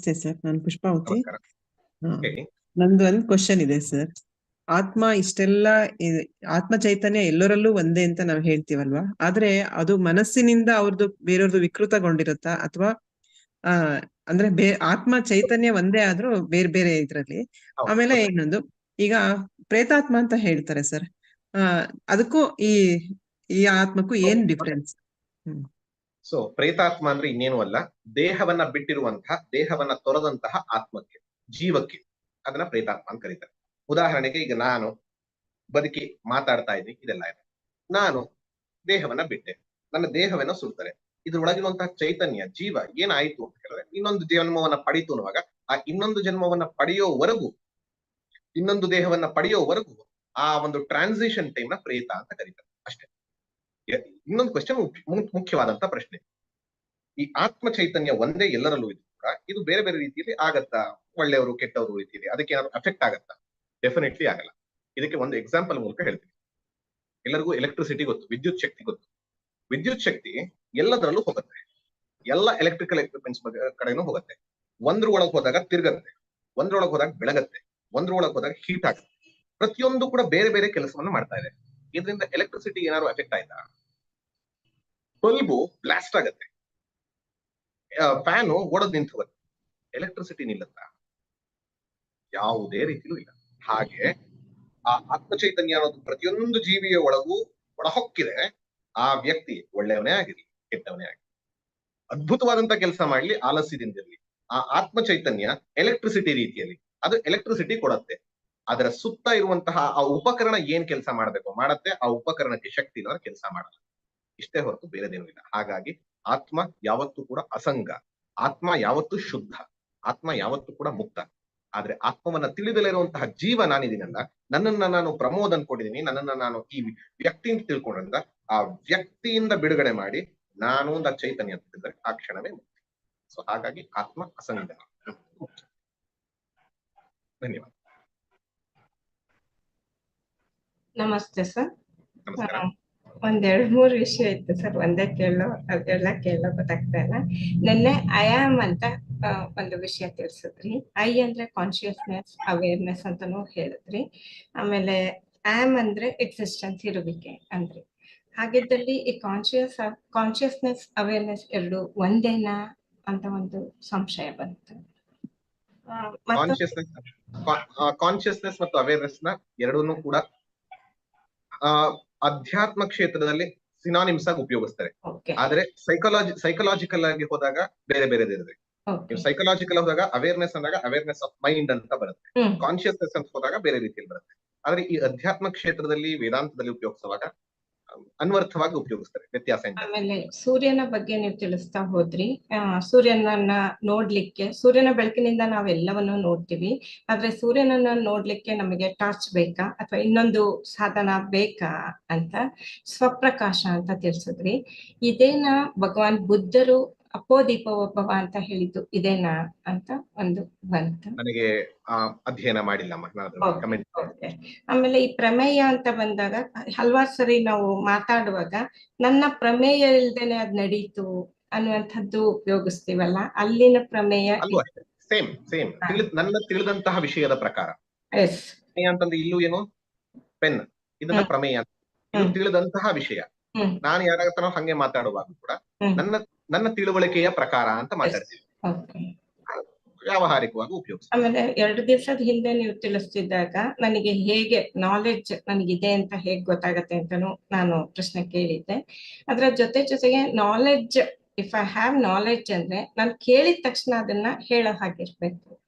ನಮಸ್ತೆ ಸರ್ ನಾನು ಪುಷ್ಪಾವತಿ ನಂದು ಒಂದು ಕ್ವಶನ್ ಇದೆ ಸರ್ ಆತ್ಮ ಇಷ್ಟೆಲ್ಲ ಆತ್ಮ ಚೈತನ್ಯ ಎಲ್ಲರಲ್ಲೂ ಒಂದೇ ಅಂತ ನಾವು ಹೇಳ್ತೀವಲ್ವಾ? ಆದ್ರೆ ಅದು ಮನಸ್ಸಿನಿಂದ ಅವ್ರದ್ದು ಬೇರೆಯವ್ರದ್ದು ವಿಕೃತಗೊಂಡಿರುತ್ತಾ? ಅಥವಾ ಆ ಅಂದ್ರೆ ಬೇ ಆತ್ಮ ಚೈತನ್ಯ ಒಂದೇ ಆದ್ರೂ ಬೇರೆ ಬೇರೆ ಇದ್ರಲ್ಲಿ. ಆಮೇಲೆ. ಇನ್ನೊಂದು. ಈಗ ಪ್ರೇತಾತ್ಮ ಅಂತ ಹೇಳ್ತಾರೆ ಸರ್ ಆ ಅದಕ್ಕೂ ಈ ಈ ಆತ್ಮಕ್ಕೂ ಏನ್ ಡಿಫ್ರೆನ್ಸ್ ಡಿಫ್ರೆನ್ಸ್ ಸೊ ಪ್ರೇತಾತ್ಮ ಅಂದ್ರೆ ಇನ್ನೇನು ಅಲ್ಲ, ದೇಹವನ್ನ ಬಿಟ್ಟಿರುವಂತಹ, ದೇಹವನ್ನ ತೊರೆದಂತಹ ಆತ್ಮಕ್ಕೆ, ಜೀವಕ್ಕೆ ಅದನ್ನ ಪ್ರೇತಾತ್ಮ ಅಂತ ಕರೀತಾರೆ. ಉದಾಹರಣೆಗೆ ಈಗ ನಾನು ಬದುಕಿ ಮಾತಾಡ್ತಾ ಇದ್ದೀನಿ, ಇದೆಲ್ಲ ಇದೆ. ನಾನು ದೇಹವನ್ನ ಬಿಟ್ಟೆ, ನನ್ನ ದೇಹವನ್ನ ಸುಡ್ತಾರೆ ಇದ್ರೊಳಗಿರುವಂತಹ ಚೈತನ್ಯ, ಜೀವ ಏನಾಯ್ತು ಅಂತ ಹೇಳಿದ್ರೆ ಇನ್ನೊಂದು ಜನ್ಮವನ್ನ ಪಡೀತು ಅನ್ನುವಾಗ, ಆ ಇನ್ನೊಂದು ಜನ್ಮವನ್ನ ಪಡೆಯೋವರೆಗೂ, ಇನ್ನೊಂದು ದೇಹವನ್ನ ಪಡೆಯೋವರೆಗೂ ಆ ಒಂದು ಟ್ರಾನ್ಸಿಷನ್ ಟೈಮ್ನ ಪ್ರೇತ ಅಂತ ಕರೀತಾರೆ ಅಷ್ಟೇ. ಇನ್ನೊಂದು ಕ್ವಶನ್ ಮುಖ್ಯವಾದಂತ ಪ್ರಶ್ನೆ. ಈ ಆತ್ಮ ಚೈತನ್ಯ ಒಂದೇ ಎಲ್ಲರಲ್ಲೂ ಕೂಡ, ಇದು ಬೇರೆ ಬೇರೆ ರೀತಿಯಲ್ಲಿ ಆಗತ್ತಾ? ಒಳ್ಳೆಯವರು, ಕೆಟ್ಟವರು ರೀತಿಯಲ್ಲಿ ಅದಕ್ಕೆ ಏನಾದ್ರು ಅಫೆಕ್ಟ್ ಆಗತ್ತಾ? ಡೆಫಿನೆಟ್ಲಿ ಆಗಲ್ಲ. ಇದಕ್ಕೆ ಒಂದು ಎಕ್ಸಾಂಪಲ್ ಮೂಲಕ ಹೇಳ್ತೀನಿ. ಎಲ್ಲರಿಗೂ ಎಲೆಕ್ಟ್ರಿಸಿಟಿ ಗೊತ್ತು, ವಿದ್ಯುತ್ ಶಕ್ತಿ ಗೊತ್ತು. ವಿದ್ಯುತ್ ಶಕ್ತಿ ಎಲ್ಲದರಲ್ಲೂ ಹೋಗುತ್ತೆ. ಎಲ್ಲ ಎಲೆಕ್ಟ್ರಿಕಲ್ ಎಕ್ವಿಪ್ಮೆಂಟ್ಸ್ ಕಡೆನೂ ಹೋಗುತ್ತೆ. ಒಂದ್ರ ಒಳಗೆ ಹೋದಾಗ ತಿರ್ಗತ್ತೆ. ಒಂದ್ರೊಳಗೆ ಹೋದಾಗ ಬೆಳಗತ್ತೆ. ಒಂದ್ರೊಳಗೆ ಹೋದಾಗ ಹೀಟ್ ಆಗುತ್ತೆ. ಪ್ರತಿಯೊಂದು ಕೂಡ ಬೇರೆ ಬೇರೆ ಕೆಲಸವನ್ನು ಮಾಡ್ತಾ ಇದೆ. ಇದರಿಂದ ಎಲೆಕ್ಟ್ರಿಸಿಟಿ ಏನಾದ್ರು ಎಫೆಕ್ಟ್ ಆಯ್ತಾ? ಬಲ್ಬು ಬ್ಲಾಸ್ಟ್ ಆಗತ್ತೆ. ಫ್ಯಾನು ಓಡೋದ್ ನಿಂತು ಹೋಗುತ್ತೆ ಎಲೆಕ್ಟ್ರಿಸಿಟಿ ನಿಲ್ಲತ್ತ. ಯಾವುದೇ ರೀತಿಲೂ ಇಲ್ಲ. ಹಾಗೆ ಆ ಆತ್ಮ ಚೈತನ್ಯ ಅನ್ನೋದು ಪ್ರತಿಯೊಂದು ಜೀವಿಯ ಒಳಗೂ ಒಳಹೊಕ್ಕಿದೆ. ಆ ವ್ಯಕ್ತಿ ಒಳ್ಳೆಯವನೇ ಆಗಿರ್ಲಿ, ಕೆಟ್ಟವನೇ ಆಗಿರ್ಲಿ. ಅದ್ಭುತವಾದಂತ ಕೆಲಸ ಮಾಡ್ಲಿ, ಆಲಸ್ಯದಿಂದಿರ್ಲಿ. ಆ ಆತ್ಮ ಚೈತನ್ಯ ಎಲೆಕ್ಟ್ರಿಸಿಟಿ ರೀತಿಯಲ್ಲಿ. ಅದು ಎಲೆಕ್ಟ್ರಿಸಿಟಿ ಕೊಡತ್ತೆ. ಅದರ ಸುತ್ತ ಇರುವಂತಹ ಆ ಉಪಕರಣ ಏನ್ ಕೆಲಸ ಮಾಡಬೇಕು? ಮಾಡತ್ತೆ. ಆ ಉಪಕರಣಕ್ಕೆ ಶಕ್ತಿ ಕೆಲಸ ಮಾಡಲ್ಲ. ಇಷ್ಟೇ ಹೊರತು ಬೇರೆದೇನೂ ಇಲ್ಲ. ಹಾಗಾಗಿ ಆತ್ಮ ಯಾವತ್ತೂ ಕೂಡ ಅಸಂಗ ಆತ್ಮ ಯಾವತ್ತೂ ಶುದ್ಧ ಆತ್ಮ ಯಾವತ್ತೂ ಕೂಡ ಮುಕ್ತ. ಆದ್ರೆ ಆತ್ಮವನ್ನ ತಿಳಿದಲೇ ಇರುವಂತಹ ಜೀವ ನಾನಿದ್ದೀನಲ್ಲ ನನ್ನನ್ನ ನಾನು ಪ್ರಮೋದ್ ಅನ್ಕೊಂಡಿದ್ದೀನಿ ನನ್ನನ್ನ ನಾನು ಈ ವ್ಯಕ್ತಿ ಅಂತ ತಿಳ್ಕೊಂಡ್ರಿಂದ ಆ ವ್ಯಕ್ತಿಯಿಂದ ಬಿಡುಗಡೆ ಮಾಡಿ ನಾನು ಅಂತ ಚೈತನ್ಯ ಅಂತ ಹೇಳಿದ್ರೆ ಆ ಕ್ಷಣವೇ ಮುಕ್ತಿ. ಸೊ ಹಾಗಾಗಿ ಆತ್ಮ ಅಸಂಗ. ಧನ್ಯವಾದ. ನಮಸ್ತೆ ಸರ್. ನಮಸ್ಕಾರ. ಒಂದ್ ಎರಡ್ ಮೂರ್ ವಿಷಯ ಇತ್ತು ಸರ್, ಒಂದೇ ಕೇಳೋ ಅದೆಲ್ಲ ಕೇಳೋ ಗೊತ್ತಾಗ್ತಾ ಇಲ್ಲ. ನಿನ್ನೆ ಐ ಆಮ್ ಅಂತ ಒಂದು ವಿಷಯ ತಿಳಿಸಿದ್ರಿ. ಐ ಅಂದ್ರೆ ಕಾನ್ಶಿಯಸ್ನೆಸ್ ಅವೇರ್ನೆಸ್ ಅಂತಾನು ಹೇಳಿದ್ರಿ. ಆಮೇಲೆ ಆಮ್ ಅಂದ್ರೆ ಎಕ್ಸಿಸ್ಟೆನ್ಸ್ ಇರುವಿಕೆ ಅಂದ್ರಿ. ಹಾಗಿದ್ದಲ್ಲಿ ಈ ಕಾನ್ಶಿಯಸ್ ಕಾನ್ಶಿಯಸ್ನೆಸ್ ಅವೇರ್ನೆಸ್ ಎರಡು ಒಂದೇನಾ ಅಂತ ಒಂದು ಸಂಶಯ ಬಂತು. ಕಾನ್ಶಿಯಸ್ನೆಸ್ ಮತ್ತು ಅವೇರ್ನೆಸ್ನ ಎರಡನ್ನೂ ಕೂಡ ಅಧ್ಯಾತ್ಮ ಕ್ಷೇತ್ರದಲ್ಲಿ ಸಿನಾನಿಮ್ಸ್ ಆಗಿ ಉಪಯೋಗಿಸ್ತಾರೆ. ಆದ್ರೆ ಸೈಕಾಲಜಿ ಸೈಕಲಾಜಿಕಲ್ ಆಗಿ ಹೋದಾಗ ಬೇರೆ ಬೇರೆ ಇರುತ್ತೆ ನೀವು ಸೈಕಲಾಜಿಕಲ್ ಹೋದಾಗ ಅವೇರ್ನೆಸ್ ಅಂದಾಗ ಅವೇರ್ನೆಸ್ ಆಫ್ ಮೈಂಡ್ ಅಂತ ಬರುತ್ತೆ. ಕಾನ್ಶಿಯಸ್ನೆಸ್ ಅಂತ ಹೋದಾಗ ಬೇರೆ ರೀತಿಯಲ್ಲಿ ಬರುತ್ತೆ. ಆದ್ರೆ ಈ ಅಧ್ಯಾತ್ಮ ಕ್ಷೇತ್ರದಲ್ಲಿ ವೇದಾಂತದಲ್ಲಿ ಉಪಯೋಗಿಸುವಾಗ ಅನ್ವರ್ಥವಾಗಿ ಉಪಯೋಗಿಸ್ತಾರೆ ವ್ಯತ್ಯಾಸ ಆಮೇಲೆ ಸೂರ್ಯನ ಬಗ್ಗೆ ನೀವು ತಿಳಿಸ್ತಾ ಹೋದ್ರಿ. ಸೂರ್ಯನನ್ನ ನೋಡ್ಲಿಕ್ಕೆ, ಸೂರ್ಯನ ಬೆಳಕಿನಿಂದ ನಾವೆಲ್ಲವನ್ನು ನೋಡ್ತೀವಿ. ಆದ್ರೆ ಸೂರ್ಯನನ್ನ ನೋಡ್ಲಿಕ್ಕೆ ನಮಗೆ ಟಾರ್ಚ್ ಬೇಕಾ? ಅಥವಾ ಇನ್ನೊಂದು ಸಾಧನ ಬೇಕಾ ಅಂತ, ಸ್ವಪ್ರಕಾಶ ಅಂತ ತಿಳಿಸಿದ್ರಿ. ಇದೇನ ಭಗವಾನ್ ಬುದ್ಧರು ಅಪೋದೀಪೋಪವ ಅಂತ ಹೇಳಿದ್ದು ಇದೇನಾ ಅಂತ ಒಂದು ಬಂತು ನನಗೆ ಆ ಅಧ್ಯಯನ ಮಾಡಿಲ್ಲ ಆಮೇಲೆ ಈ ಪ್ರಮೇಯ ಅಂತ ಬಂದಾಗ ಹಲವಾರು ಸರಿ ನಾವು ಮಾತಾಡುವಾಗ ನನ್ನ ಪ್ರಮೇಯ ಇಲ್ದೇನೆ ಅದ್ ನಡೀತು ಅನ್ನುವಂಥದ್ದು ಉಪಯೋಗಿಸ್ತೀವಲ್ಲ? ಅಲ್ಲಿನ ಪ್ರಮೇಯ ಸೇಮ್ ಸೇಮ್ ನನ್ನ ತಿಳಿದಂತಹ ವಿಷಯದ ಪ್ರಕಾರ. ಎಸ್. ಅಂತಂದ್ರೆ ಇಲ್ಲೂ ಏನು? ಪೆನ್. ಇದನ್ನ ಪ್ರಮೇಯ. ತಿಳಿದಂತಹ ವಿಷಯ. ನಾನು ಯಾರ ಹಂಗೆ ಮಾತಾಡುವಾಗ ಕೂಡ ನನ್ನ ನನ್ನ ತಿಳುವಳಿಕೆಯ ಪ್ರಕಾರ ಅಂತ ಮಾತಾಡ್ತೀವಿ. ವ್ಯಾವಹಾರಿಕವಾಗಿ ಉಪಯೋಗಿಸ್ತೀವಿ. ಆಮೇಲೆ ಎರಡು ದಿವಸದ ಹಿಂದೆ ನೀವು ತಿಳಿಸ್ತಿದ್ದಾಗ ನನಗೆ ಹೇಗೆ ನಾಲೆಡ್ಜ್ ನನಗಿದೆ ಅಂತ ಹೇಗೆ ಗೊತ್ತಾಗತ್ತೆ ಅಂತಾನು ನಾನು ಪ್ರಶ್ನೆ ಕೇಳಿದ್ದೆ. ಅದರ ಜೊತೆ ಜೊತೆಗೆ knowledge if I have knowledge ಅಂದ್ರೆ ನಾನು ಕೇಳಿದ ತಕ್ಷಣ ಅದನ್ನ ಹೇಳೋ ಹಾಗಿರ್ಬೇಕು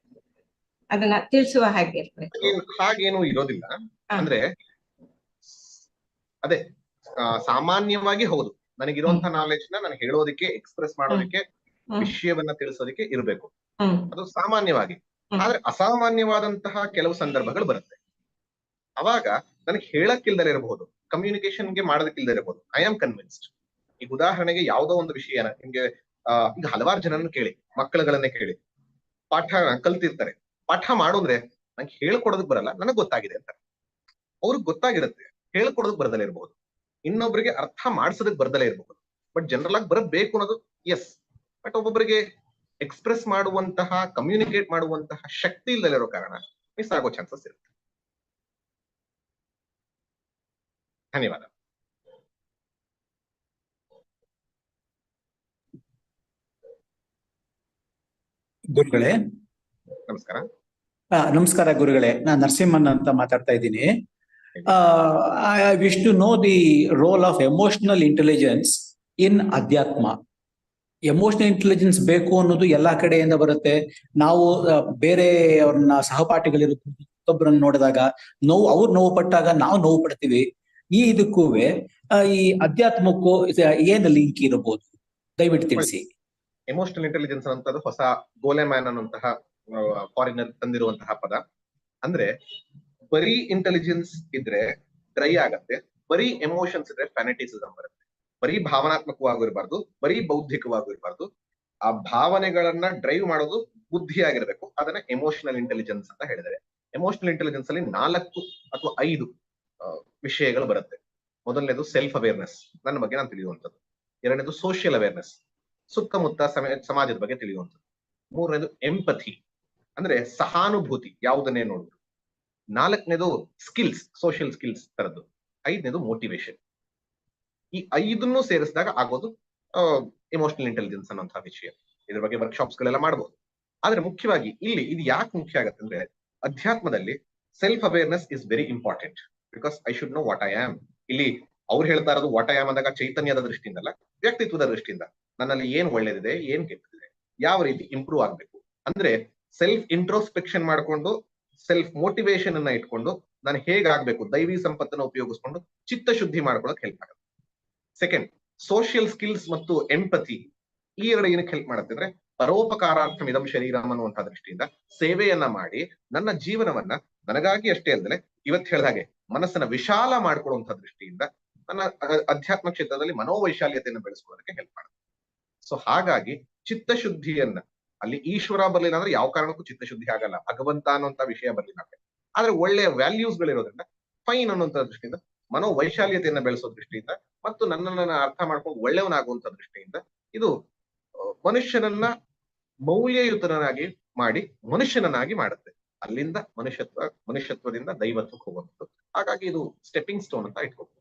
ಅದನ್ನ ತಿಳಿಸುವ ಹಾಗಿರ್ಬೇಕು ಹಾಗೇನ್- ಇರೋದಿಲ್ಲ. ಅಂದ್ರೆ ಅದೇ ಸಾಮಾನ್ಯವಾಗಿ ಹೌದು. ನನಗಿರುವಂತಹ ನಾಲೆಜ್ನ ನಾನು ಹೇಳೋದಕ್ಕೆ ಎಕ್ಸ್ಪ್ರೆಸ್ ಮಾಡೋದಕ್ಕೆ. ವಿಷಯವನ್ನ ತಿಳಿಸೋದಕ್ಕೆ ಇರಬೇಕು. ಅದು ಸಾಮಾನ್ಯವಾಗಿ. ಆದ್ರೆ ಅಸಾಮಾನ್ಯವಾದಂತಹ ಕೆಲವು ಸಂದರ್ಭಗಳು ಬರುತ್ತೆ. ಅವಾಗ ನನಗೆ ಹೇಳಕ್ಕಿಲ್ದರೆ ಇರಬಹುದು ಕಮ್ಯುನಿಕೇಶನ್ಗೆ ಮಾಡೋದಕ್ಕಿಲ್ದೇ ಇರಬಹುದು. ಐ ಆಮ್ ಕನ್ವಿನ್ಸ್ಡ್ ಈಗ ಉದಾಹರಣೆಗೆ ಯಾವುದೋ ಒಂದು ವಿಷಯನ ನಿಮ್ಗೆ ಈಗ ಹಲವಾರು ಜನರನ್ನು ಕೇಳಿ ಮಕ್ಕಳುಗಳನ್ನೇ ಕೇಳಿ. ಪಾಠ ಕಲ್ತಿರ್ತಾರೆ. ಪಾಠ ಮಾಡೋದ್ರೆ ನಂಗೆ ಹೇಳ್ಕೊಡೋದಕ್ ಬರಲ್ಲ ನನಗ್ ಗೊತ್ತಾಗಿದೆ ಅಂತ ಅವ್ರಿಗೆ ಗೊತ್ತಾಗಿರುತ್ತೆ. ಹೇಳ್ಕೊಡೋದಕ್ ಬರದೆ ಇರಬಹುದು. ಇನ್ನೊಬ್ರಿಗೆ ಅರ್ಥ ಮಾಡಿಸೋದಕ್ಕೆ ಬರ್ದಲೇ ಇರಬಹುದು ಬಟ್ ಜನರಲ್ ಆಗಿ ಬರಬೇಕು ಅನ್ನೋದು ಎಸ್ ಬಟ್ ಒಬ್ಬೊಬ್ಬರಿಗೆ ಎಕ್ಸ್ಪ್ರೆಸ್ ಮಾಡುವಂತಹ ಕಮ್ಯುನಿಕೇಟ್ ಮಾಡುವಂತಹ ಶಕ್ತಿ ಇಲ್ಲದಿರೋ ಕಾರಣ ಮಿಸ್ ಆಗೋ ಚಾನ್ಸಸ್ ಇರುತ್ತೆ. ಧನ್ಯವಾದ. ಗುರುಗಳೇ. ನಮಸ್ಕಾರ. ನಮಸ್ಕಾರ ಗುರುಗಳೇ. ನಾನು ನರಸಿಂಹನ್ ಅಂತ ಮಾತಾಡ್ತಾ ಇದ್ದೀನಿ. I wish to know the role of emotional intelligence in ಅಧ್ಯಾತ್ಮ ಎಮೋಷನಲ್ ಇಂಟೆಲಿಜೆನ್ಸ್ ಬೇಕು ಅನ್ನೋದು ಎಲ್ಲಾ ಕಡೆಯಿಂದ ಬರುತ್ತೆ. ನಾವು ಬೇರೆ ಅವ್ರನ್ನ ಸಹಪಾಠಿಗಳಿರುತ್ತೆ ಮತ್ತೊಬ್ಬರನ್ನ ನೋಡಿದಾಗ ನೋವು, ಅವ್ರು ನೋವು ಪಟ್ಟಾಗ ನಾವು ನೋವು ಪಡ್ತೀವಿ. ಈ ಇದಕ್ಕೂ ಈ ಅಧ್ಯಾತ್ಮಕ್ಕೂ ಏನು ಲಿಂಕ್ ಇರಬಹುದು ದಯವಿಟ್ಟು ತಿಳಿಸಿ. ಎಮೋಷನಲ್ ಇಂಟೆಲಿಜೆನ್ಸ್ ಅಂತದ್ದು ಹೊಸ ಗೋಲೆಮ್ಯಾನ್ ಅನ್ನುವಂತಹ ಫಾರಿನರ್ ತಂದಿರುವಂತಹ ಪದ. ಅಂದ್ರೆ ಬರೀ ಇಂಟೆಲಿಜೆನ್ಸ್ ಇದ್ರೆ ಡ್ರೈ ಆಗತ್ತೆ, ಬರೀ ಎಮೋಷನ್ಸ್ ಇದ್ರೆ ಫ್ಯಾನೆಟಿಸಿಸಮ್ ಬರುತ್ತೆ. ಬರೀ ಭಾವನಾತ್ಮಕವಾಗೂ ಇರಬಾರ್ದು ಬರೀ ಬೌದ್ಧಿಕವಾಗೂ ಇರಬಾರ್ದು ಆ ಭಾವನೆಗಳನ್ನ ಡ್ರೈವ್ ಮಾಡೋದು ಬುದ್ಧಿ ಬುದ್ಧಿಯಾಗಿರ್ಬೇಕು. ಅದನ್ನ ಎಮೋಷನಲ್ ಇಂಟೆಲಿಜೆನ್ಸ್ ಅಂತ ಹೇಳಿದರೆ ಎಮೋಷನಲ್ ಇಂಟೆಲಿಜೆನ್ಸ್ ಅಲ್ಲಿ ನಾಲ್ಕು ಅಥವಾ ಐದು ವಿಷಯಗಳು ಬರುತ್ತೆ. ಮೊದಲನೇದು ಸೆಲ್ಫ್ ಅವೇರ್ನೆಸ್ ನನ್ನ ಬಗ್ಗೆ ನಾನು ತಿಳಿಯುವಂಥದ್ದು. ಎರಡನೇದು ಸೋಷಿಯಲ್ ಅವೇರ್ನೆಸ್ ಸುತ್ತಮುತ್ತ ಸಮಾಜದ ಬಗ್ಗೆ ತಿಳಿಯುವಂಥದ್ದು. ಮೂರನೇದು ಎಂಪಥಿ ಅಂದ್ರೆ ಸಹಾನುಭೂತಿ. ಯಾವುದನ್ನೇ ನೋಡುದು ನಾಲ್ಕನೇದು ಸ್ಕಿಲ್ಸ್ ಸೋಷಿಯಲ್ ಸ್ಕಿಲ್ಸ್ ತರದ್ದು. ಐದನೇದು ಮೋಟಿವೇಶನ್ ಈ ಐದನ್ನು ಸೇರಿಸಿದಾಗ ಆಗೋದು ಎಮೋಷನಲ್ ಇಂಟೆಲಿಜೆನ್ಸ್ ಅನ್ನೋಂತಹ ವಿಷಯ. ಇದ್ರ ಬಗ್ಗೆ ವರ್ಕ್ಶಾಪ್ಸ್ ಗಳೆಲ್ಲ ಮಾಡಬಹುದು ಆದ್ರೆ ಮುಖ್ಯವಾಗಿ ಇಲ್ಲಿ ಇದು ಯಾಕೆ ಮುಖ್ಯ ಆಗತ್ತೆ ಅಂದ್ರೆ ಅಧ್ಯಾತ್ಮದಲ್ಲಿ self awareness is very important because I should know what I am ಇಲ್ಲಿ ಅವ್ರು ಹೇಳ್ತಾ ಇರೋದು ವಾಟ್ ಐ ಆಮ್ ಅಂದಾಗ ಚೈತನ್ಯದ ದೃಷ್ಟಿಯಿಂದ ಅಲ್ಲ ವ್ಯಕ್ತಿತ್ವದ ದೃಷ್ಟಿಯಿಂದ. ನನ್ನಲ್ಲಿ ಏನ್ ಒಳ್ಳೇದಿದೆ, ಏನ್ ಕೆಟ್ಟದಿದೆ, ಯಾವ ರೀತಿ ಇಂಪ್ರೂವ್ ಆಗ್ಬೇಕು. ಅಂದ್ರೆ ಸೆಲ್ಫ್ ಇಂಟ್ರೋಸ್ಪೆಕ್ಷನ್ ಮಾಡ್ಕೊಂಡು ಸೆಲ್ಫ್ ಮೋಟಿವೇಶನ್ ಅನ್ನ ಇಟ್ಕೊಂಡು ನಾನು ಹೇಗಾಗ್ಬೇಕು ದೈವಿ ಸಂಪತ್ತನ್ನ ಉಪಯೋಗಿಸ್ಕೊಂಡು ಚಿತ್ತ ಶುದ್ಧಿ ಮಾಡ್ಕೊಳಕ್ ಹೆಲ್ಪ್ ಆಗುತ್ತೆ. ಸೆಕೆಂಡ್ ಸೋಷಿಯಲ್ ಸ್ಕಿಲ್ಸ್ ಮತ್ತು ಎಂಪತಿ ಈ ಎರಡು ಏನಕ್ಕೆ ಹೆಲ್ಪ್ ಮಾಡುತ್ತೆ ಅಂದ್ರೆ ಪರೋಪಕಾರಾರ್ಥಂ ಇದಂ ಶರೀರಂ ಅನ್ನುವಂತಹ ದೃಷ್ಟಿಯಿಂದ ಸೇವೆಯನ್ನ ಮಾಡಿ ನನ್ನ ಜೀವನವನ್ನ ನನಗಾಗಿ ಅಷ್ಟೇ ಅಲ್ಲದೆ ಇವತ್ತು ಹೇಳಿದ ಹಾಗೆ ಮನಸ್ಸನ್ನ ವಿಶಾಲ ಮಾಡ್ಕೊಳ್ಳುವಂತಹ ದೃಷ್ಟಿಯಿಂದ ನನ್ನ ಅಧ್ಯಾತ್ಮ ಕ್ಷೇತ್ರದಲ್ಲಿ ಮನೋವೈಶಾಲ್ಯತೆಯನ್ನು ಬೆಳೆಸ್ಕೊಳ್ಳೋದಕ್ಕೆ ಹೆಲ್ಪ್ ಮಾಡುತ್ತೆ. ಸೊ ಹಾಗಾಗಿ ಚಿತ್ತಶುದ್ಧಿಯನ್ನ ಅಲ್ಲಿ ಈಶ್ವರ ಬರ್ಲಿಲ್ಲ ಅಂದ್ರೆ ಯಾವ ಕಾರಣಕ್ಕೂ ಚಿತ್ತಶುದ್ಧಿ ಆಗಲ್ಲ. ಭಗವಂತ ಅನ್ನುವಂತ ವಿಷಯ ಬರ್ಲಿಲ್ಲ ಅಂದ್ರೆ. ಆದ್ರೆ ಒಳ್ಳೆಯ ವ್ಯಾಲ್ಯೂಸ್ ಗಳಿರೋದ್ರಿಂದ ಫೈನ್ ಅನ್ನುವಂತ ದೃಷ್ಟಿಯಿಂದ, ಮನೋವೈಶಾಲ್ಯತೆಯನ್ನ ಬೆಳೆಸೋ ದೃಷ್ಟಿಯಿಂದ ಮತ್ತು ನನ್ನನ್ನ ಅರ್ಥ ಮಾಡ್ಕೊಂಡು ಒಳ್ಳೆಯವನಾಗುವಂತ ದೃಷ್ಟಿಯಿಂದ ಇದು ಮನುಷ್ಯನನ್ನ ಮೌಲ್ಯಯುತನಾಗಿ ಮಾಡಿ ಮನುಷ್ಯನನ್ನಾಗಿ ಮಾಡುತ್ತೆ. ಅಲ್ಲಿಂದ ಮನುಷ್ಯತ್ವ, ಮನುಷ್ಯತ್ವದಿಂದ ದೈವತ್ವಕ್ಕೆ ಹೋಗುವಂಥದ್ದು. ಹಾಗಾಗಿ ಇದು ಸ್ಟೆಪ್ಪಿಂಗ್ ಸ್ಟೋನ್ ಅಂತ ಇಟ್ಕೋಬಹುದು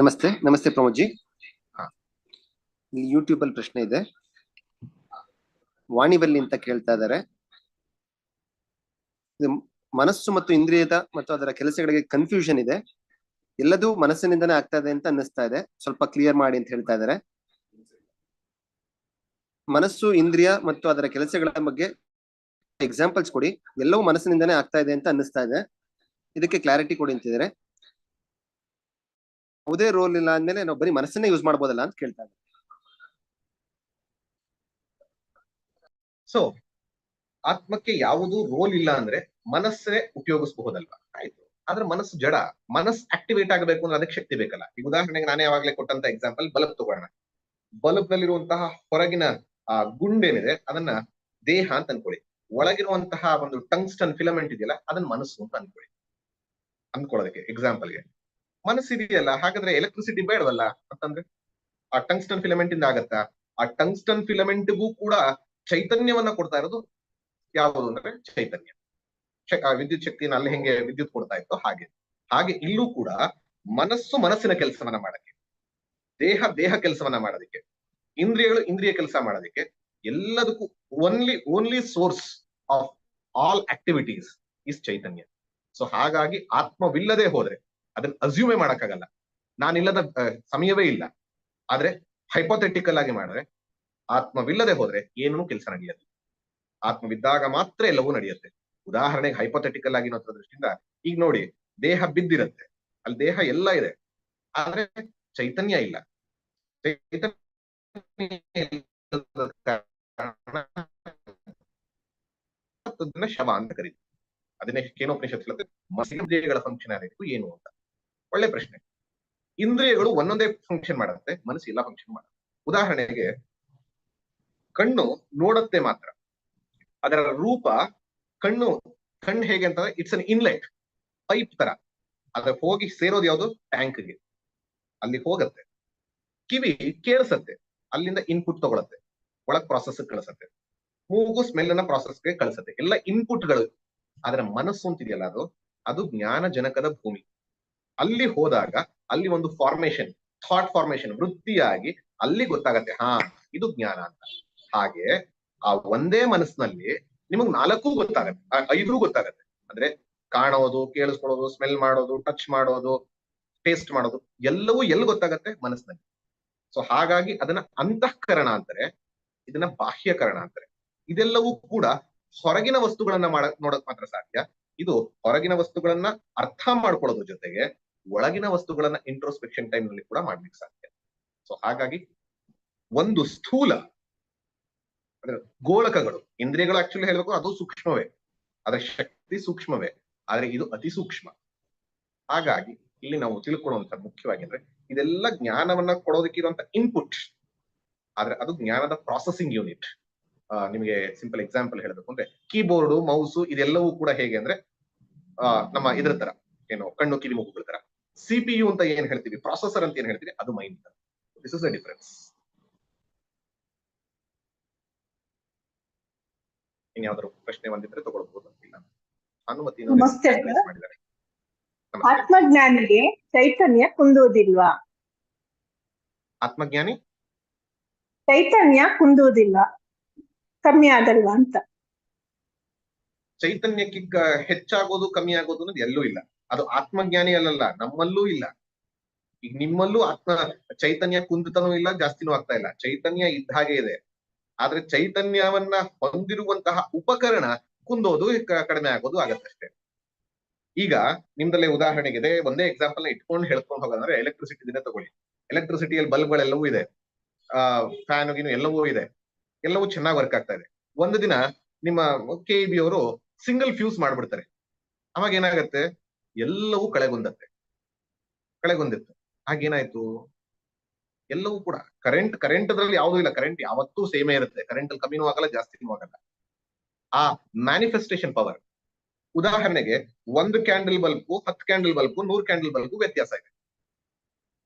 ನಮಸ್ತೆ ನಮಸ್ತೆ ಪ್ರಮೋದ್ ಜಿ ಇಲ್ಲಿ ಯೂಟ್ಯೂಬ್ ಅಲ್ಲಿ ಪ್ರಶ್ನೆ ಇದೆ. ವಾಣಿಬಲ್ಲಿ ಅಂತ ಕೇಳ್ತಾ ಇದ್ದಾರೆ. ಇದು ಮನಸ್ಸು ಮತ್ತು ಇಂದ್ರಿಯದ ಮತ್ತು ಅದರ ಕೆಲಸಗಳಿಗೆ ಕನ್ಫ್ಯೂಷನ್ ಇದೆ. ಎಲ್ಲದೂ ಮನಸ್ಸಿನಿಂದನೇ ಆಗ್ತಾ ಇದೆ ಅಂತ ಅನ್ನಿಸ್ತಾ ಇದೆ. ಸ್ವಲ್ಪ ಕ್ಲಿಯರ್ ಮಾಡಿ ಅಂತ ಹೇಳ್ತಾ ಇದ್ದಾರೆ. ಮನಸ್ಸು ಇಂದ್ರಿಯ ಮತ್ತು ಅದರ ಕೆಲಸಗಳ ಬಗ್ಗೆ ಎಕ್ಸಾಂಪಲ್ಸ್ ಕೊಡಿ. ಎಲ್ಲವೂ ಮನಸ್ಸಿನಿಂದನೇ ಆಗ್ತಾ ಇದೆ ಅಂತ ಅನ್ನಿಸ್ತಾ ಇದೆ. ಇದಕ್ಕೆ ಕ್ಲಾರಿಟಿ ಕೊಡಿ ಅಂತಿದ್ದಾರೆ ಯಾವುದೇ ರೋಲ್ ಇಲ್ಲ ಅಂದ್ಮೇಲೆ ನಾವು ಬರೀ ಮನಸ್ಸನ್ನೇ ಯೂಸ್ ಮಾಡ್ಬೋದಲ್ಲ ಅಂತ ಕೇಳ್ತಾ ಸೊ ಆತ್ಮಕ್ಕೆ ಯಾವುದು ರೋಲ್ ಇಲ್ಲ ಅಂದ್ರೆ ಮನಸ್ಸೇ ಉಪಯೋಗಿಸಬಹುದಲ್ವಾ? ಆಯ್ತು. ಆದ್ರೆ ಮನಸ್ಸು ಜಡ. ಮನಸ್ಸು ಆಕ್ಟಿವೇಟ್ ಆಗಬೇಕು ಅಂದ್ರೆ ಅದಕ್ಕೆ ಶಕ್ತಿ ಬೇಕಲ್ಲ. ಈಗ ಉದಾಹರಣೆಗೆ ನಾನೇ ಯಾವಾಗ್ಲೇ ಕೊಟ್ಟಂತ ಎಕ್ಸಾಂಪಲ್ ಬಲ್ಬ್ ತಗೋಣ ಬಲ್ಬ್ ನಲ್ಲಿರುವಂತಹ ಹೊರಗಿನ, ಆ, ಗುಂಡೇನಿದೆ, ಅದನ್ನ ದೇಹ ಅಂತ ಅನ್ಕೊಳ್ಳಿ. ಒಳಗಿರುವಂತಹ ಒಂದು ಟಂಗ್ಸ್ಟನ್ ಫಿಲಮೆಂಟ್ ಇದೆಯಲ್ಲ, ಅದನ್ನ ಮನಸ್ಸು ಅಂತ ಅನ್ಕೊಳ್ಳಿ. ಅನ್ಕೊಳ್ಳೋದಕ್ಕೆ ಎಕ್ಸಾಂಪಲ್ಗೆ ಮನಸ್ಸಿದೆಯಲ್ಲ, ಹಾಗಾದ್ರೆ ಎಲೆಕ್ಟ್ರಿಸಿಟಿ ಬೇಡವಲ್ಲ? ಅಂತಂದ್ರೆ ಆ ಟಂಗ್ಸ್ಟನ್ ಫಿಲಮೆಂಟ್ ಇಂದ ಆಗತ್ತಾ? ಆ ಟಂಗ್ಸ್ಟನ್ ಫಿಲಮೆಂಟ್ಗೂ ಕೂಡ ಚೈತನ್ಯವನ್ನ ಕೊಡ್ತಾ ಇರೋದು ಯಾವುದು ಅಂದ್ರೆ ಚೈತನ್ಯ. ವಿದ್ಯುತ್ ಶಕ್ತಿಯನ್ನ ಅಲ್ಲಿ ಹೆಂಗೆ ವಿದ್ಯುತ್ ಕೊಡ್ತಾ ಇತ್ತು ಹಾಗೆ. ಹಾಗೆ ಇಲ್ಲೂ ಕೂಡ ಮನಸ್ಸು ಮನಸ್ಸಿನ ಕೆಲಸವನ್ನ ಮಾಡಕ್ಕೆ, ದೇಹ ದೇಹ ಕೆಲಸವನ್ನ ಮಾಡೋದಕ್ಕೆ, ಇಂದ್ರಿಯಗಳು ಇಂದ್ರಿಯ ಕೆಲಸ ಮಾಡೋದಕ್ಕೆ ಎಲ್ಲದಕ್ಕೂ only only source of all activities is Chaitanya. So ಹಾಗಾಗಿ ಆತ್ಮವಿಲ್ಲದೆ ಹೋದ್ರೆ ಅದನ್ನ ಅಸ್ಯೂಮೆ ಮಾಡಕ್ಕಾಗಲ್ಲ. ನಾನಿಲ್ಲದ ಸಮಯವೇ ಇಲ್ಲ. ಆದ್ರೆ ಹೈಪೋಥೆಟಿಕಲ್ ಆಗಿ ಮಾಡಿದ್ರೆ, ಆತ್ಮವಿಲ್ಲದೆ ಹೋದ್ರೆ ಏನೂ ಕೆಲಸ ನಡೆಯಲ್ಲ. ಆತ್ಮವಿದ್ದಾಗ ಮಾತ್ರ ಎಲ್ಲವೂ ನಡೆಯುತ್ತೆ. ಉದಾಹರಣೆಗೆ ಹೈಪೋಥೆಟಿಕಲ್ ಆಗಿ ದೃಷ್ಟಿಯಿಂದ, ಈಗ ನೋಡಿ, ದೇಹ ಬಿದ್ದಿರತ್ತೆ. ಅಲ್ಲಿ ದೇಹ ಎಲ್ಲ ಇದೆ. ಆದ್ರೆ ಚೈತನ್ಯ ಇಲ್ಲ. ಚೈತನ್ಯ ಶವ ಅಂತ ಕರೀತೀವಿ ಅದನ್ನೇ ಕೇನೋಪನಿಷತ್ ಹೇಳುತ್ತೆ ಮನಸ್ಸಿನ ಫಂಕ್ಷನ್ ಆಗಿತ್ತು ಏನು ಅಂತ. ಒಳ್ಳೆ ಪ್ರಶ್ನೆ. ಇಂದ್ರಿಯಗಳು ಒಂದೊಂದೇ ಫಂಕ್ಷನ್ ಮಾಡುತ್ತೆ, ಮನಸ್ಸು ಎಲ್ಲ ಫಂಕ್ಷನ್ ಮಾಡುತ್ತೆ. ಉದಾಹರಣೆಗೆ, ಕಣ್ಣು ನೋಡುತ್ತೆ ಮಾತ್ರ. ಅದರ ರೂಪ ಕಣ್ಣು ಕಣ್ಣು ಹೇಗೆ ಅಂತಂದ್ರೆ ಇಟ್ಸ್ ಅನ್ ಇನ್ಲೆಟ್ ಪೈಪ್ ತರ. ಅದ್ರ ಹೋಗಿ ಸೇರೋದು ಯಾವುದು? ಟ್ಯಾಂಕ್ಗೆ ಅಲ್ಲಿ ಹೋಗತ್ತೆ. ಕಿವಿ ಕೇಳಿಸತ್ತೆ, ಅಲ್ಲಿಂದ ಇನ್ಪುಟ್ ತಗೊಳತ್ತೆ. ಒಳಗ್ ಪ್ರಾಸೆಸ್ ಕಳಿಸತ್ತೆ. ಮೂಗು ಸ್ಮೆಲ್ ಅನ್ನ ಪ್ರಾಸೆಸ್ಗೆ ಕಳಿಸತ್ತೆ. ಎಲ್ಲ ಇನ್ಪುಟ್ಗಳು ಅದರ ಮನಸ್ಸು ಅಂತಿದೆಯಲ್ಲ ಅದು? ಅದು ಜ್ಞಾನ ಜನಕದ ಭೂಮಿ. ಅಲ್ಲಿ ಹೋದಾಗ ಅಲ್ಲಿ ಒಂದು ಫಾರ್ಮೇಶನ್ ಥಾಟ್ ಫಾರ್ಮೇಶನ್ ವೃತ್ತಿಯಾಗಿ ಅಲ್ಲಿ ಗೊತ್ತಾಗತ್ತೆ. ಹಾ, ಇದು ಜ್ಞಾನ ಅಂತ. ಹಾಗೆ ಆ ಒಂದೇ ಮನಸ್ಸಿನಲ್ಲಿ ನಿಮಗ್ ನಾಲ್ಕು ಗೊತ್ತಾಗತ್ತೆ. ಐದು ಗೊತ್ತಾಗತ್ತೆ. ಅಂದ್ರೆ ಕಾಣೋದು, ಕೇಳಿಸ್ಕೊಳ್ಳೋದು ಸ್ಮೆಲ್ ಮಾಡೋದು ಟಚ್ ಮಾಡೋದು ಟೇಸ್ಟ್ ಮಾಡೋದು, ಎಲ್ಲವೂ ಎಲ್ಲಿ ಗೊತ್ತಾಗತ್ತೆ? ಮನಸ್ಸಿನಲ್ಲಿ. ಸೊ ಹಾಗಾಗಿ ಅದನ್ನ ಅಂತಃಕರಣ ಅಂತಾರೆ. ಇದನ್ನ ಬಾಹ್ಯಕರಣ ಅಂತಾರೆ. ಇದೆಲ್ಲವೂ ಕೂಡ ಹೊರಗಿನ ವಸ್ತುಗಳನ್ನ ಮಾಡ, ನೋಡಕ್ ಮಾತ್ರ ಸಾಧ್ಯ. ಇದು ಹೊರಗಿನ ವಸ್ತುಗಳನ್ನ ಅರ್ಥ ಮಾಡ್ಕೊಳ್ಳೋದ್ರ ಜೊತೆಗೆ ಒಳಗಿನ ವಸ್ತುಗಳನ್ನ ಇಂಟ್ರೋಸ್ಪೆಕ್ಷನ್ ಟೈಮ್ನಲ್ಲಿ ಕೂಡ ಮಾಡ್ಲಿಕ್ಕೆ ಸಾಧ್ಯ. ಸೊ ಹಾಗಾಗಿ ಒಂದು ಸ್ಥೂಲ ಅಂದ್ರೆ ಗೋಳಕಗಳು, ಇಂದ್ರಿಯಗಳು ಆಕ್ಚುಲಿ ಹೇಳ್ಬೇಕು ಅದು ಸೂಕ್ಷ್ಮವೇ. ಅದರ ಶಕ್ತಿ ಸೂಕ್ಷ್ಮವೇ. ಆದ್ರೆ ಇದು ಅತಿ ಸೂಕ್ಷ್ಮ. ಹಾಗಾಗಿ ಇಲ್ಲಿ ನಾವು ತಿಳ್ಕೊಳ್ಳುವಂತ ಮುಖ್ಯವಾಗಿ ಅಂದ್ರೆ ಇದೆಲ್ಲ ಜ್ಞಾನವನ್ನ ಕೊಡೋದಕ್ಕಿರುವಂತ ಇನ್ಪುಟ್ ಆದ್ರೆ ಅದು ಜ್ಞಾನದ ಪ್ರಾಸೆಸಿಂಗ್ ಯೂನಿಟ್ ನಿಮಗೆ ಸಿಂಪಲ್ ಎಕ್ಸಾಂಪಲ್ ಹೇಳಬೇಕು ಅಂದ್ರೆ ಕೀಬೋರ್ಡ್ ಮೌಸ್ ಇದೆಲ್ಲವೂ ಕೂಡ ಹೇಗೆ ಅಂದ್ರೆ ನಮ್ಮ ಇದ್ರ ತರ ಏನು ಕಣ್ಣು, ಕಿವಿ ಮೂಗುಗಳ ತರ ಸಿಪಿಯು ಅಂತ ಏನ್ ಹೇಳ್ತೀವಿ? ಪ್ರಾಸೆಸರ್ ಅಂತ ಏನ್ ಹೇಳ್ತೀವಿ? ಅದು mind this is a difference ಇನ್ಯಾವ್ದಾದ್ರು ಪ್ರಶ್ನೆ ಬಂದಿದ್ರೆ ತಗೊಳ್ಬಹುದು ಇಲ್ಲ. ಅನುಮತಿ ಆತ್ಮಜ್ಞಾನಿಗೆ ಚೈತನ್ಯ ಕುಂದುವುದಿಲ್ವಾ? ಆತ್ಮಜ್ಞಾನಿ? ಚೈತನ್ಯ ಕುಂದುವುದಿಲ್ಲ. ಕಮ್ಮಿ ಆಗಲ್ವಾ ಅಂತ? ಚೈತನ್ಯಕ್ಕೆ ಹೆಚ್ಚಾಗೋದು ಕಮ್ಮಿ ಆಗೋದು ಅನ್ನೋದು ಎಲ್ಲೂ ಇಲ್ಲ. ಅದು ಆತ್ಮಜ್ಞಾನಿ ಅಲ್ಲಲ್ಲ ನಮ್ಮಲ್ಲೂ ಇಲ್ಲ. ಈಗ ನಿಮ್ಮಲ್ಲೂ ಆತ್ಮ, ಚೈತನ್ಯ ಕುಂದಿತನೂ ಇಲ್ಲ, ಜಾಸ್ತಿನೂ ಆಗ್ತಾ ಇಲ್ಲ. ಚೈತನ್ಯ ಇದ್ದ ಹಾಗೆ ಇದೆ. ಆದ್ರೆ ಚೈತನ್ಯವನ್ನ ಹೊಂದಿರುವಂತಹ ಉಪಕರಣ ಕುಂದೋದು ಕಡಿಮೆ ಆಗೋದು ಆಗತ್ತಷ್ಟೇ ಈಗ ನಿಮ್ದಲ್ಲೇ ಉದಾಹರಣೆಗೆ ಇದೆ ಒಂದೇ ಎಕ್ಸಾಂಪಲ್ನ ಇಟ್ಕೊಂಡು ಹೇಳ್ಕೊಂಡು ಹೋಗೋದಂದ್ರೆ ಎಲೆಕ್ಟ್ರಿಸಿಟಿ ದಿನ ತಗೊಳ್ಳಿ. ಎಲೆಕ್ಟ್ರಿಸಿಟಿಯಲ್ಲಿ ಬಲ್ಬ್ಗಳೆಲ್ಲವೂ ಇದೆ. ಆ ಫ್ಯಾನ್ ಗಿನು ಎಲ್ಲವೂ ಇದೆ. ಎಲ್ಲವೂ ಚೆನ್ನಾಗಿ ವರ್ಕ್ ಆಗ್ತಾ ಇದೆ. ಒಂದು ದಿನ ನಿಮ್ಮ ಕೆ ಬಿ ಅವರು ಸಿಂಗಲ್ ಫ್ಯೂಸ್ ಮಾಡ್ಬಿಡ್ತಾರೆ. ಅವಾಗ ಏನಾಗತ್ತೆ? ಎಲ್ಲವೂ ಕಳೆಗೊಂದತ್ತೆ ಕಳೆಗೊಂದಿತ್ತು ಹಾಗೇನಾಯ್ತು? ಎಲ್ಲವೂ ಕೂಡ ಕರೆಂಟ್ ಕರೆಂಟ್ ಅದ್ರಲ್ಲಿ ಯಾವುದೂ ಇಲ್ಲ. ಕರೆಂಟ್ ಯಾವತ್ತೂ ಸೇಮೇ ಇರುತ್ತೆ. ಕರೆಂಟ್ ಅಲ್ಲಿ ಕಮ್ಮಿನೂ ಆಗಲ್ಲ, ಜಾಸ್ತಿನೂ ಆಗಲ್ಲ. ಆ ಮ್ಯಾನಿಫೆಸ್ಟೇಷನ್ ಪವರ್ ಉದಾಹರಣೆಗೆ ಒಂದು ಕ್ಯಾಂಡಲ್ ಬಲ್ಬು, ಹತ್ತು ಕ್ಯಾಂಡಲ್ ಬಲ್ಬು, ನೂರು ಕ್ಯಾಂಡಲ್ ಬಲ್ಬ್ ವ್ಯತ್ಯಾಸ ಇದೆ.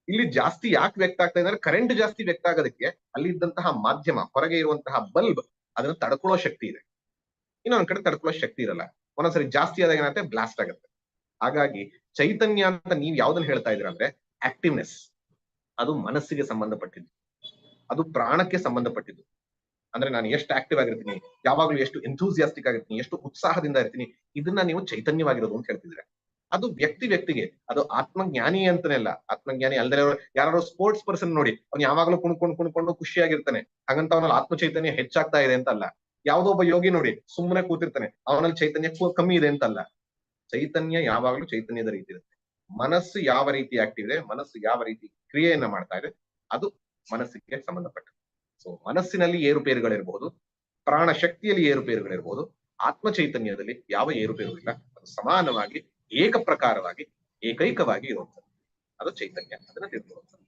ಇಲ್ಲಿ ಜಾಸ್ತಿ ಯಾಕೆ ವ್ಯಕ್ತ ಆಗ್ತಾ ಇದೆ ಕರೆಂಟ್ ಜಾಸ್ತಿ ವ್ಯಕ್ತ ಆಗೋದಕ್ಕೆ ಅಲ್ಲಿ ಇದ್ದಂತಹ ಮಾಧ್ಯಮ, ಹೊರಗೆ ಇರುವಂತಹ ಬಲ್ಬ್ ಅದನ್ನ ತಡ್ಕೊಳ್ಳೋ ಶಕ್ತಿ ಇದೆ. ಇನ್ನೊಂದ್ ಕಡೆ ತಡ್ಕೊಳ್ಳೋ ಶಕ್ತಿ ಇರಲ್ಲ. ಒಂದೊಂದ್ಸರಿ ಜಾಸ್ತಿ ಆದಾಗ ಏನಾಗುತ್ತೆ? ಬ್ಲಾಸ್ಟ್ ಆಗುತ್ತೆ. ಹಾಗಾಗಿ ಚೈತನ್ಯ ಅಂತ ನೀವ್ ಯಾವ್ದನ್ನ ಹೇಳ್ತಾ ಇದೀರ ಅಂದ್ರೆ ಆಕ್ಟಿವ್ನೆಸ್ ಅದು ಮನಸ್ಸಿಗೆ ಸಂಬಂಧಪಟ್ಟಿದ್ದು. ಅದು ಪ್ರಾಣಕ್ಕೆ ಸಂಬಂಧಪಟ್ಟಿದ್ದು. ಅಂದ್ರೆ ನಾನು ಎಷ್ಟು ಆಕ್ಟಿವ್ ಆಗಿರ್ತೀನಿ, ಯಾವಾಗ್ಲೂ ಎಷ್ಟು ಎಂಥೂಸಿಯಾಸ್ಟಿಕ್ ಆಗಿರ್ತೀನಿ, ಎಷ್ಟು ಉತ್ಸಾಹದಿಂದ ಇರ್ತೀನಿ, ಇದನ್ನ ನೀವು ಚೈತನ್ಯವಾಗಿರೋದು ಅಂತ ಹೇಳ್ತಿದ್ರೆ ಅದು ವ್ಯಕ್ತಿ ವ್ಯಕ್ತಿಗೆ, ಅದು ಆತ್ಮಜ್ಞಾನಿ ಅಂತಾನೆ ಅಲ್ಲ, ಆತ್ಮಜ್ಞಾನಿ ಅಲ್ದೇ ಯಾರು ಸ್ಪೋರ್ಟ್ಸ್ ಪರ್ಸನ್ ನೋಡಿ, ಅವ್ನು ಯಾವಾಗ್ಲೂ ಕುಣ್ಕೊಂಡು ಕುಣ್ಕೊಂಡು ಖುಷಿಯಾಗಿರ್ತಾನೆ ಹಾಗಂತ ಅವನಲ್ಲಿ ಆತ್ಮ ಚೈತನ್ಯ ಹೆಚ್ಚಾಗ್ತಾ ಇದೆ ಅಂತ ಅಲ್ಲ ಯಾವ್ದೋ ಒಬ್ಬ ಯೋಗಿ ನೋಡಿ, ಸುಮ್ಮನೆ ಕೂತಿರ್ತಾನೆ, ಅವನಲ್ಲಿ ಚೈತನ್ಯ ಕಮ್ಮಿ ಇದೆ ಅಂತ ಅಲ್ಲ ಚೈತನ್ಯ ಯಾವಾಗಲೂ ಚೈತನ್ಯದ ರೀತಿ ಇರುತ್ತೆ. ಮನಸ್ಸು ಯಾವ ರೀತಿ ಆಕ್ಟಿವ್ ಇದೆ, ಮನಸ್ಸು ಯಾವ ರೀತಿ ಕ್ರಿಯೆಯನ್ನ ಮಾಡ್ತಾ ಇದೆ, ಅದು ಮನಸ್ಸಿಗೆ ಸಂಬಂಧಪಟ್ಟ ಸೊ ಮನಸ್ಸಿನಲ್ಲಿ ಏರುಪೇರುಗಳಿರಬಹುದು ಪ್ರಾಣ ಶಕ್ತಿಯಲ್ಲಿ ಏರುಪೇರುಗಳಿರಬಹುದು ಆತ್ಮ ಚೈತನ್ಯದಲ್ಲಿ ಯಾವ ಏರುಪೇರು ಇಲ್ಲ, ಅದು ಸಮಾನವಾಗಿ ಏಕ ಪ್ರಕಾರವಾಗಿ ಏಕೈಕವಾಗಿ ಇರುವಂಥದ್ದು. ಅದು ಚೈತನ್ಯ ಅದನ್ನ ತಿಳ್ಕೊಳ್ಳುವಂಥದ್ದು